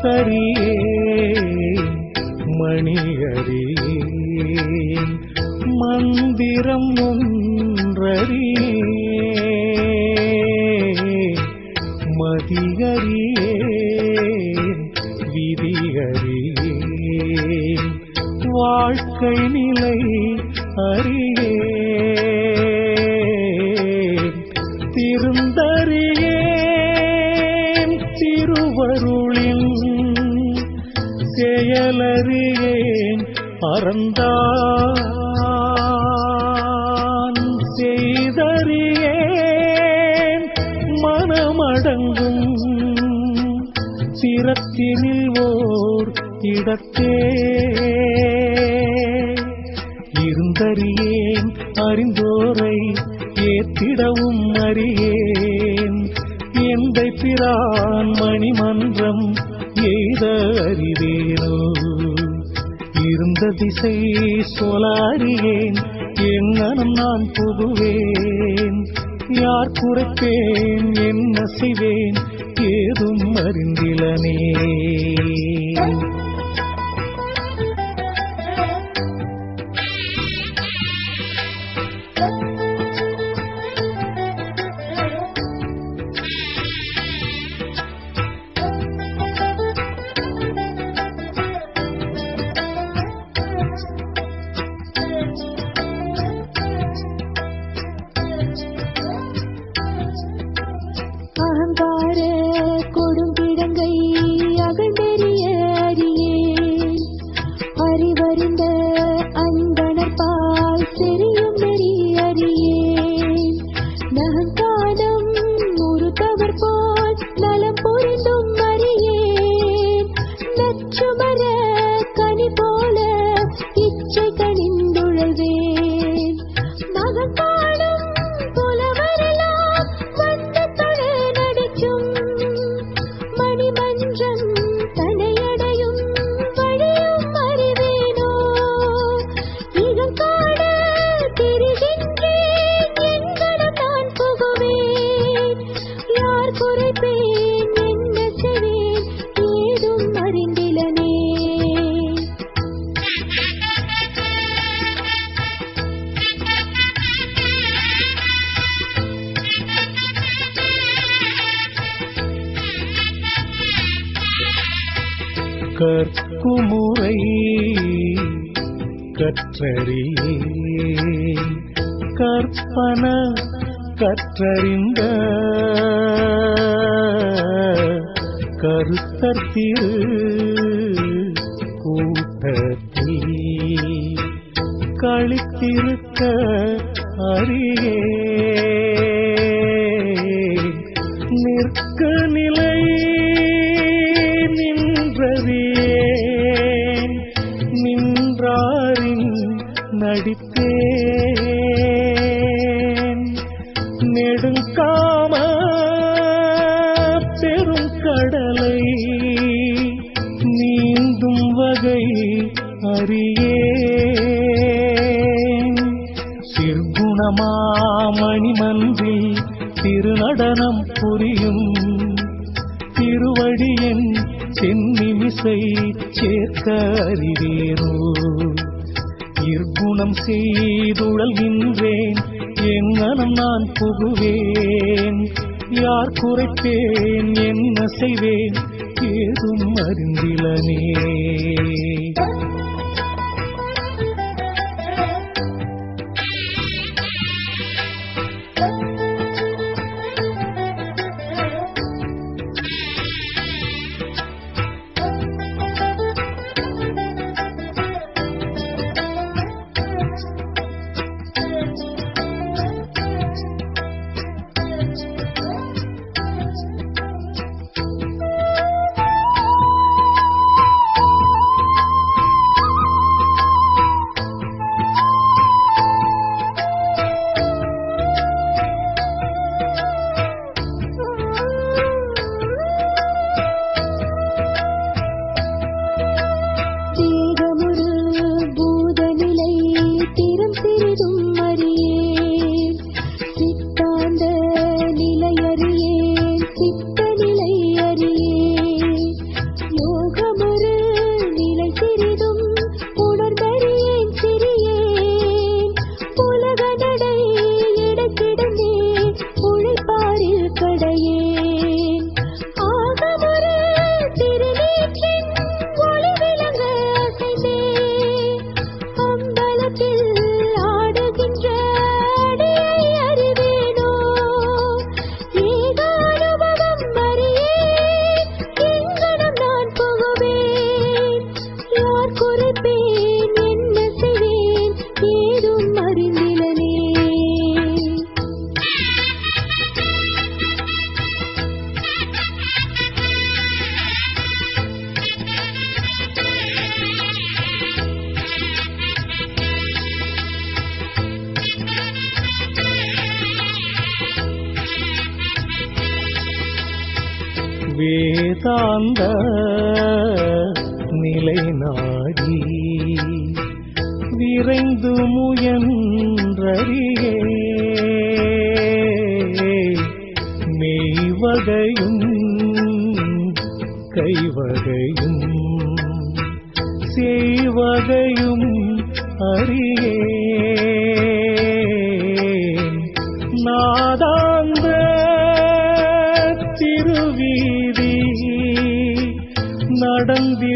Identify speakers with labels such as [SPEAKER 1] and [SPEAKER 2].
[SPEAKER 1] மருந்தறியே மணியறியே மந்திரம் ஒன்றறியே மதியறியே விதியறியே வாழ்க்கை நிலை அறியே பறந்தான் அறந்தான் செய்தறியேன். மனமடங்கும் சிரத்தினில் ஓர் இடத்தே. இருந்தறியேன் அறிந்தோரை ஏத்திடவும் அறியேன். எந்தை பிரான் மணிமன்றம் எய்த அறிவேனோ? இருந்த திசை சொலாரியேன். என்னனும் நான் புகுவேன். யார் குறைப்பேன்? என்ன செய்வேன் ஏதும் அறிந்திலனே. கற்குமுறை கற்றறியே. கற்பன கற்றறிந்த கருத்தத்திரு கூட்டத்தில் கழித்திருக்க அறியே. நிற்க நிலை நடித்தேன். நெடுங்காம பெரும் கடலை நீந்தும் வகை அறியேன். சிற்குணமாமணி மன்றில் திருநடனம் புரியும் திருவடியின் சென்னிமிசை சேர்க்க அறிவேரோ நிர்குணம் செய்துழல்கின்றேன். எங்கனம் நான் புகுவேன். யார் குறைப்பேன்? என்ன செய்வேன் ஏதும் அறிந்திலனே.
[SPEAKER 2] till
[SPEAKER 1] வேதாந்த நிலை நாடி விரைந்து முயன்றறியே. மெய்வகையும் கைவகையும் செய்வகையும் அறியே. திருவீதி நடந்திடுதற்கரியே